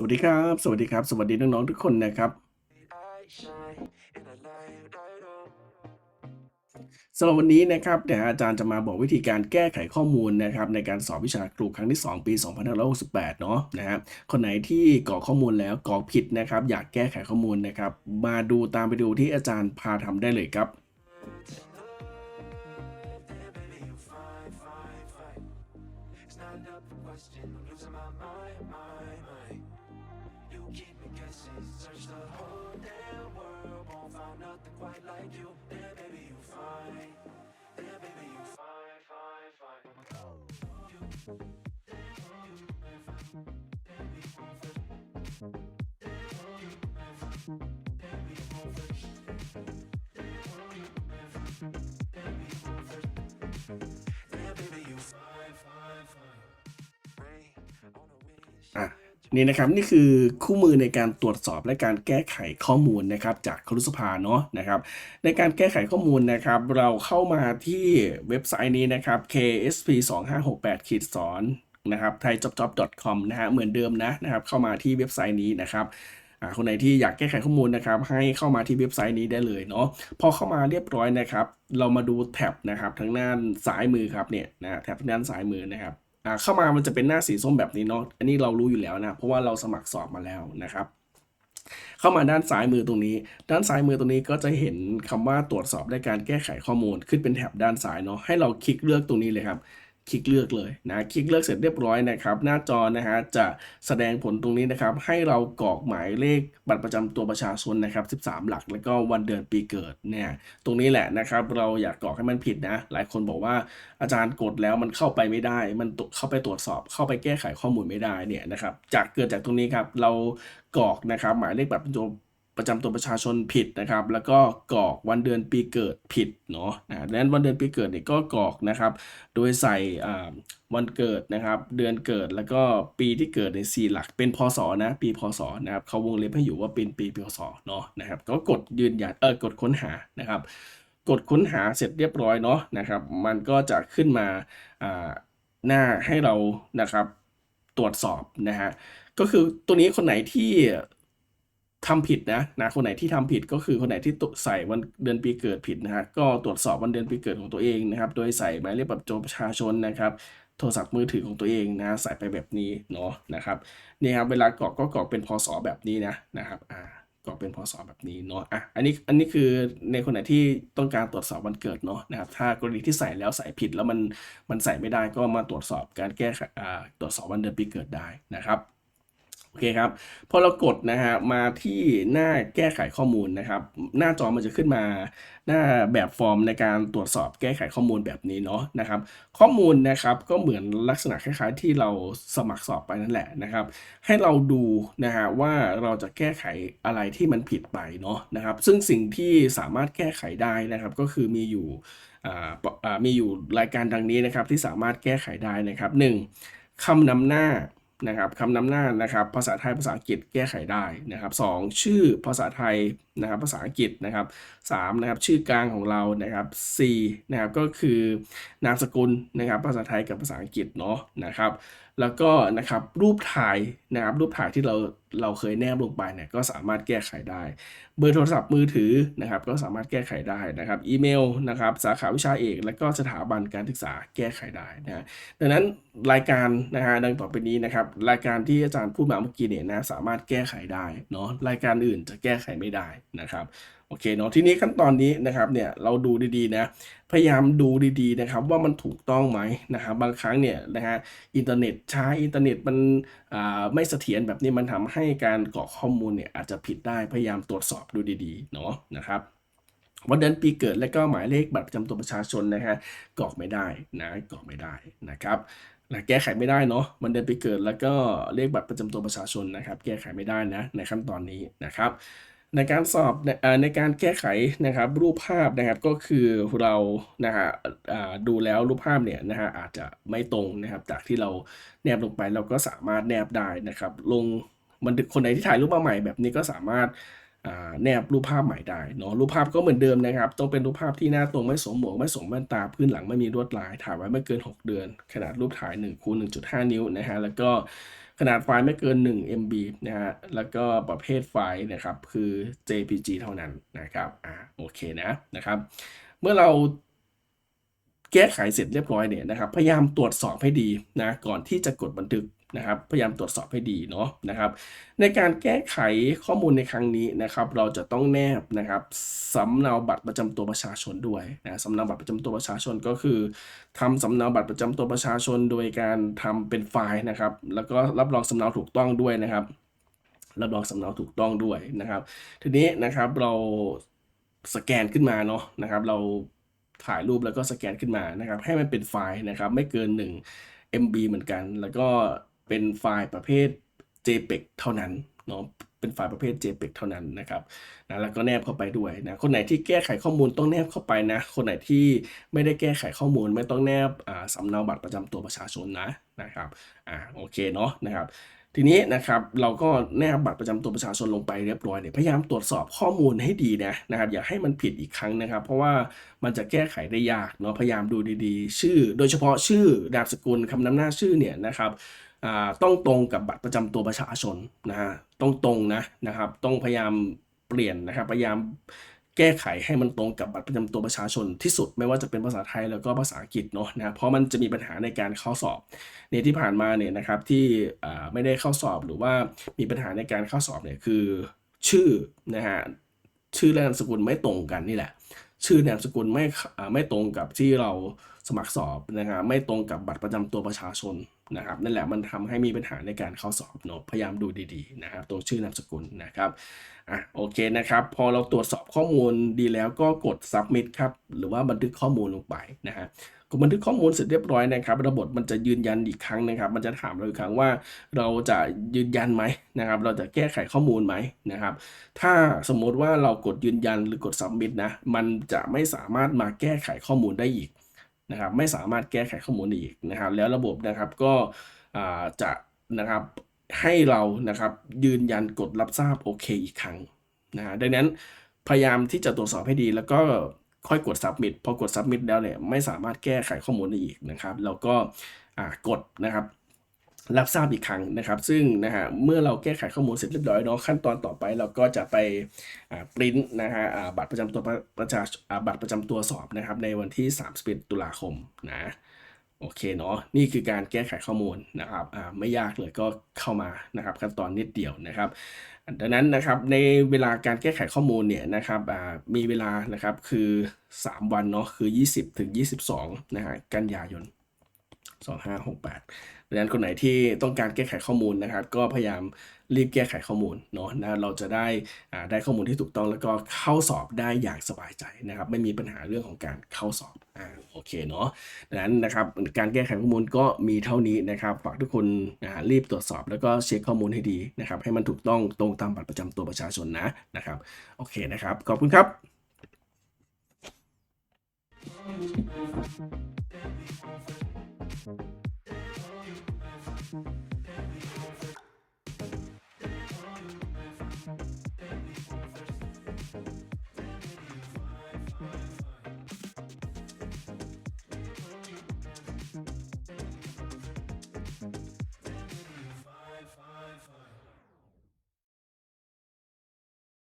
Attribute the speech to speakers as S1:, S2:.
S1: สวัสดีครับ สวัสดีครับ สวัสดีน้องๆทุกคนนะครับสำหรับวันนี้นะครับเดี๋ยวอาจารย์จะมาบอกวิธีการแก้ไขข้อมูลนะครับในการสอบวิชาครูครั้งที่ 2 ปี 2568 เนาะนะครับคนไหนที่กรอกข้อมูลแล้วกรอกผิดนะครับ อยากแก้ไขข้อมูลนะครับ มาดูตามไปดูที่อาจารย์พาทำได้เลยครับ you keep
S2: me guessing. Search the whole damn world. Won't find nothing quite like you. There baby you find There baby you find, find, find You, you may find we find baby
S1: ah. you นี่นะครับนี่คือคู่มือในการตรวจสอบและการแก้ไขข้อมูลนะครับจากครุสภาเนาะนะครับในการแก้ไขข้อมูลนะครับเราเข้ามาที่เว็บไซต์นี้นะครับ ksp 2 5 6 8ขีดสอนนะครับ thaijobjob.com นะฮะเหมือนเดิมนะนะครับเข้ามาที่เว็บไซต์นี้นะครับอ่าคนไหนที่อยากแก้ไขข้อมูลนะครับ ให้เข้ามาที่เว็บไซต์นี้ได้เลยเนาะพอเข้ามาเรียบร้อยนะครับ เรามาดูแท็บนะครับทางด้านซ้ายมือครับเนี่ยนะแท็บทางด้านซ้ายมือนะครับ เข้ามามันจะเป็นหน้าสีส้มแบบนี้เนาะอันนี้เรารู้อยู่แล้วนะ เพราะว่าเราสมัครสอบมาแล้วนะครับ เข้ามาด้านซ้ายมือตรงนี้ ด้านซ้ายมือตรงนี้ก็จะเห็นคำว่าตรวจสอบได้การแก้ไขข้อมูลขึ้นเป็นแถบด้านซ้ายเนาะให้เราคลิกเลือกตรงนี้เลยครับ คลิกเลือกเลยนะคลิกเลือกเสร็จเรียบร้อยนะครับ หน้าจอนะฮะจะแสดงผลตรงนี้นะครับ ให้เรากรอกหมายเลขบัตรประจำตัวประชาชนนะครับ 13 หลัก แล้วก็วันเดือนปีเกิดเนี่ยตรงนี้แหละนะครับ เราอยากกรอกให้มันผิดนะ หลายคนบอกว่าอาจารย์กดแล้วมันเข้าไปไม่ได้ มันเข้าไปตรวจสอบ เข้าไปแก้ไขข้อมูลไม่ได้เนี่ยนะครับจากเกิดจากตรงนี้ครับเรากรอกนะครับหมายเลขบัตรประจำตัว ประจำตัวประชาชนผิดนะครับ แล้วก็กรอกวันเดือนปีเกิดผิดเนาะนะดังนั้นวันเดือนปีเกิดเนี่ยก็กรอกนะครับ โดยใส่วันเกิดนะครับ เดือนเกิดแล้วก็ปีที่เกิดใน4หลัก เป็นพศนะ ปีพศนะครับเขาวงเล็บให้อยู่ว่าเป็นปีพศเนาะนะครับก็กดยืนยันเออกดค้นหานะครับ กดค้นหาเสร็จเรียบร้อยเนาะนะครับ มันก็จะขึ้นมาหน้าให้เรานะครับตรวจสอบนะฮะก็คือตัวนี้คนไหนที่ ทำผิดนะนะคนไหนที่ทำผิดก็คือคนไหนที่ตใส่วันเดือนปีเกิดผิดนะฮะก็ตรวจสอบวันเดือนปีเกิดของตัวเองนะครับ โดยใส่หมายเลขบัตรประจำประชาชนนะครับ โทรศัพท์มือถือของตัวเองนะใส่ไปแบบนี้เนาะนะครับนี่ครับเวลากรอกก็กรอกเป็นพศแบบนี้นะนะครับอ่ากรอกเป็นพศแบบนี้เนาะอะอันนี้อันนี้คือในคนไหนที่ต้องการตรวจสอบวันเกิดเนาะนะครับถ้ากรณีที่ใส่แล้วใส่ผิดแล้วมันมันใส่ไม่ได้ก็มาตรวจสอบการแก้อ่าตรวจสอบวันเดือนปีเกิดได้นะครับ โอเคครับ พอเรากดนะฮะมาที่หน้าแก้ไขข้อมูลนะครับ หน้าจอมันจะขึ้นมาหน้าแบบฟอร์มในการตรวจสอบแก้ไขข้อมูลแบบนี้เนาะนะครับ ข้อมูลนะครับก็เหมือนลักษณะคล้ายๆ ที่เราสมัครสอบไปนั่นแหละนะครับ ให้เราดูนะฮะว่าเราจะแก้ไขอะไรที่มันผิดไปเนาะนะครับ ซึ่งสิ่งที่สามารถแก้ไขได้นะครับก็คือมีอยู่อ่ามีอยู่รายการดังนี้นะครับที่สามารถแก้ไขได้นะครับ 1. คำนำหน้า นะครับคำนำหน้านะครับ ภาษาไทยภาษาอังกฤษแก้ไขได้นะครับสองชื่อภาษาไทย นะครับภาษาอังกฤษนะครับสามนะครับชื่อกลางของเรานะครับสี่นะครับก็คือนามสกุลนะครับภาษาไทยกับภาษาอังกฤษเนาะนะครับ แล้วก็นะครับรูปถ่ายนะครับรูปถ่ายที่เราเราเคยแนบลงไปเนี่ยก็สามารถแก้ไขได้ เบอร์โทรศัพท์มือถือนะครับก็สามารถแก้ไขได้นะครับอีเมลนะครับสาขาวิชาเอก และก็สถาบันการศึกษาแก้ไขได้นะฮะดังนั้นรายการนะฮะดังต่อไปนี้นะครับรายการที่อาจารย์พูดมาเมื่อกี้เนี่ยนะสามารถแก้ไขได้เนาะรายการอื่นจะแก้ไขไม่ได้นะครับโอเคเนาะทีนี้ขั้นตอนนี้นะครับเนี่ยเราดูดีๆนะพยายามดูดีๆนะครับว่ามันถูกต้องไหมนะครับบางครั้งเนี่ยนะฮะอินเทอร์เน็ตช้าอินเทอร์เน็ตมันอ่าไม่เสถียรแบบนี้มันทำให้การกรอกข้อมูลเนี่ยอาจจะผิดได้พยายามตรวจสอบดูดีๆเนาะนะครับวันเดือนปีเกิดและก็หมายเลขบัตรประจำตัวประชาชนนะฮะกรอกไม่ได้นะกรอกไม่ได้นะครับและแก้ไขไม่ได้เนาะวันเดือนปีเกิดแล้วก็เลขบัตรประจำตัวประชาชนนะครับ แก้ไขไม่ได้นะในขั้นตอนนี้นะครับ ในการสอบในในการแก้ไขนะครับรูปภาพนะครับก็คือเรานะฮะดูแล้วรูปภาพเนี่ยนะฮะอาจจะไม่ตรงนะครับ จากที่เราแนบลงไปเราก็สามารถแนบได้นะครับ ลงมันคนไหนที่ถ่ายรูปมาใหม่แบบนี้ก็สามารถแนบรูปภาพใหม่ได้เนาะรูปภาพก็เหมือนเดิมนะครับ ต้องเป็นรูปภาพที่หน้าตรงไม่สวมหมวกไม่สวมแว่นตาพื้นหลังไม่มีลวดลายถ่ายไว้ไม่เกิน 6 เดือน ขนาดรูปถ่าย1คูณ1.5 นิ้วนะฮะแล้วก็ ขนาดไฟล์ไม่เกิน 1 MB นะฮะ แล้วก็ประเภทไฟล์นะครับคือ JPG เท่านั้นนะครับอ่าโอเคนะนะครับ เมื่อเราแก้ไขเสร็จเรียบร้อยเนี่ยนะครับ พยายามตรวจสอบให้ดีนะ ก่อนที่จะกดบันทึก นะครับ พยายามตรวจสอบให้ดีเนาะนะครับ ในการแก้ไขข้อมูลในครั้งนี้นะครับ เราจะต้องแนบนะครับสำเนาบัตรประจำตัวประชาชนด้วยนะสำเนาบัตรประจำตัวประชาชนก็คือทำสำเนาบัตรประจำตัวประชาชน โดยการทำเป็นไฟล์นะครับ แล้วก็รับรองสำเนาถูกต้องด้วยนะครับ รับรองสำเนาถูกต้องด้วยนะครับ ทีนี้นะครับเราสแกนขึ้นมาเนาะนะครับ เราถ่ายรูปแล้วก็สแกนขึ้นมานะครับ ให้มันเป็นไฟล์นะครับ ไม่เกิน 1 MB เหมือนกัน แล้วก็ เป็นไฟล์ประเภท JPEG เท่านั้นเนาะเป็นไฟล์ประเภท JPEG เท่านั้นนะครับนะแล้วก็แนบเข้าไปด้วยนะ คนไหนที่แก้ไขข้อมูลต้องแนบเข้าไปนะ คนไหนที่ไม่ได้แก้ไขข้อมูลไม่ต้องแนบสำเนาบัตรประจำตัวประชาชนนะนะครับอ่าโอเคเนาะนะครับ ทีนี้นะครับเราก็แนบบัตรประจำตัวประชาชนลงไปเรียบร้อยเนี่ยพยายามตรวจสอบข้อมูลให้ดีนะนะครับอย่าให้มันผิดอีกครั้งนะครับ เพราะว่ามันจะแก้ไขได้ยากเนาะพยายามดูดีๆ ชื่อ โดยเฉพาะชื่อนามสกุลคำนำหน้าชื่อเนี่ยนะครับ ต้องตรงกับบัตรประจำตัวประชาชนนะฮะต้องตรงนะนะครับต้องพยายามเปลี่ยนนะครับพยายามแก้ไขให้มันตรงกับบัตรประจำตัวประชาชนที่สุดไม่ว่าจะเป็นภาษาไทยแล้วก็ภาษาอังกฤษเนาะนะเพราะมันจะมีปัญหาในการเข้าสอบในที่ผ่านมาเนี่ยนะครับที่ไม่ได้เข้าสอบหรือว่ามีปัญหาในการเข้าสอบเนี่ยคือชื่อนะฮะชื่อและนามสกุลไม่ตรงกันนี่แหละ ชื่อนามสกุลไม่ไม่ตรงกับที่เราสมัครสอบนะครับไม่ตรงกับบัตรประจำตัวประชาชน นะครับนั่นแหละมันทำให้มีปัญหาในการเข้าสอบเนาะพยายามดูดีๆนะครับตัวชื่อนามสกุลนะครับอะโอเคนะครับ พอเราตรวจสอบข้อมูลดีแล้วก็กด submit ครับหรือว่าบันทึกข้อมูลลงไปนะฮะกดบันทึกข้อมูลเสร็จเรียบร้อยนะครับ ระบบมันจะยืนยันอีกครั้งนะครับ มันจะถามเราอีกครั้งว่าเราจะยืนยันไหมนะครับ เราจะแก้ไขข้อมูลไหมนะครับ ถ้าสมมติว่าเรากดยืนยันหรือกด submit นะมันจะไม่สามารถมาแก้ไขข้อมูลได้อีก นะครับไม่สามารถแก้ไขข้อมูลได้อีกนะครับ แล้วระบบนะครับก็จะนะครับให้เรานะครับยืนยันกดรับทราบโอเคอีกครั้งนะฮะดังนั้นพยายามที่จะตรวจสอบให้ดี แล้วก็ค่อยกด submit พอกด submit แล้วเนี่ยไม่สามารถแก้ไขข้อมูลได้อีกนะครับ แล้วก็กดนะครับ รับทราบอีกครั้งนะครับ ซึ่งนะฮะเมื่อเราแก้ไขข้อมูลเสร็จเรียบร้อยเนาะขั้นตอนต่อไปเราก็จะไปอ่าปริ้นนะฮะบัตรประจำตัวประชาบัตรประจำตัวสอบนะครับ ในวันที่31ตุลาคมนะโอเคเนาะนี่คือการแก้ไขข้อมูลนะครับอ่าไม่ยากเลยก็เข้ามานะครับขั้นตอนนิดเดียวนะครับดังนั้นนะครับในเวลาการแก้ไขข้อมูลเนี่ยนะครับอ่ามีเวลานะครับคือ 3 วันเนาะคือ 20 ถึง 22นะฮะกันยายน 2568 ดังนั้นคนไหนที่ต้องการแก้ไขข้อมูลนะครับ ก็พยายามรีบแก้ไขข้อมูลเนาะนะเราจะได้อ่าได้ข้อมูลที่ถูกต้องแล้วก็เข้าสอบได้อย่างสบายใจนะครับ ไม่มีปัญหาเรื่องของการเข้าสอบอ่าโอเคเนาะดังนั้นนะครับการแก้ไขข้อมูลก็มีเท่านี้นะครับฝากทุกคนอ่ารีบตรวจสอบ แล้วก็เช็คข้อมูลให้ดีนะครับ ให้มันถูกต้องตรงตามบัตรประจำตัวประชาชนนะนะครับ โอเคนะครับ ขอบคุณครับ
S3: Thank you. Mm-hmm.